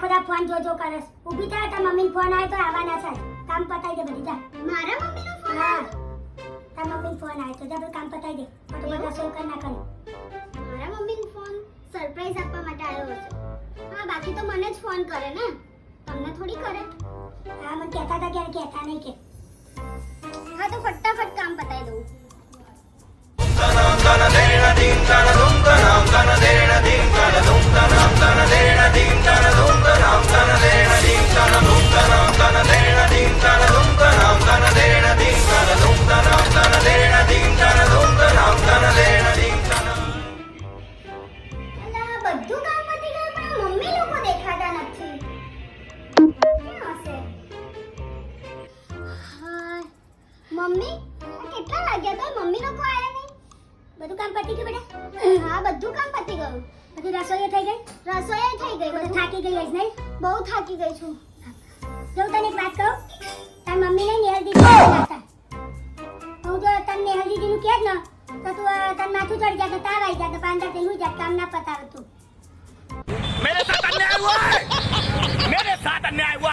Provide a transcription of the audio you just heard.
આખો દા ફોન જોજો કરસ ઊભી થાય તા મમ્મીને ફોન આવ્યો તો આવવાના છે. કામ પતાઈ દે બધી જા. મારા મમ્મીનો ફોન હા. તા મમ્મીને ફોન આવ્યો તો જા બધું કામ પતાઈ દે. ફટાફટ રસોઈ કરી નાખો મારા મમ્મીનો ફોન સરપ્રાઈઝ આપવા માટે આવ્યો હશે. હા બાકી તો મને જ ફોન કરે ને. તમને થોડી કરે? હા મને કહેતા હતા કે કહેતા નહીં કે. બધું કામ પતી ગયું પણ મમ્મી લોકો દેખાતા નથી. ક્યાં હશે? હાય. મમ્મી કેટલા લાગ્યા તો? મમ્મી લોકો આવ્યા નહીં? બધું કામ પતી ગયું બેટા હા બધું કામ પતી ગયું. પછી રસોઈ થઈ ગઈ? રસોઈ થઈ ગઈ બધું થાકી ગઈ હશે નહીં? બહુ થાકી ગઈ છું. જો તને એક વાત કહું? તાર મમ્મીને નેહલ દીદી હું જો તને નેહલ દીદીનું કહે ને તો તું તને માથું ચડી જાય તો તાવ આવી જાય તો પાંદર થઈ જાય કામ ના પતાવે તું.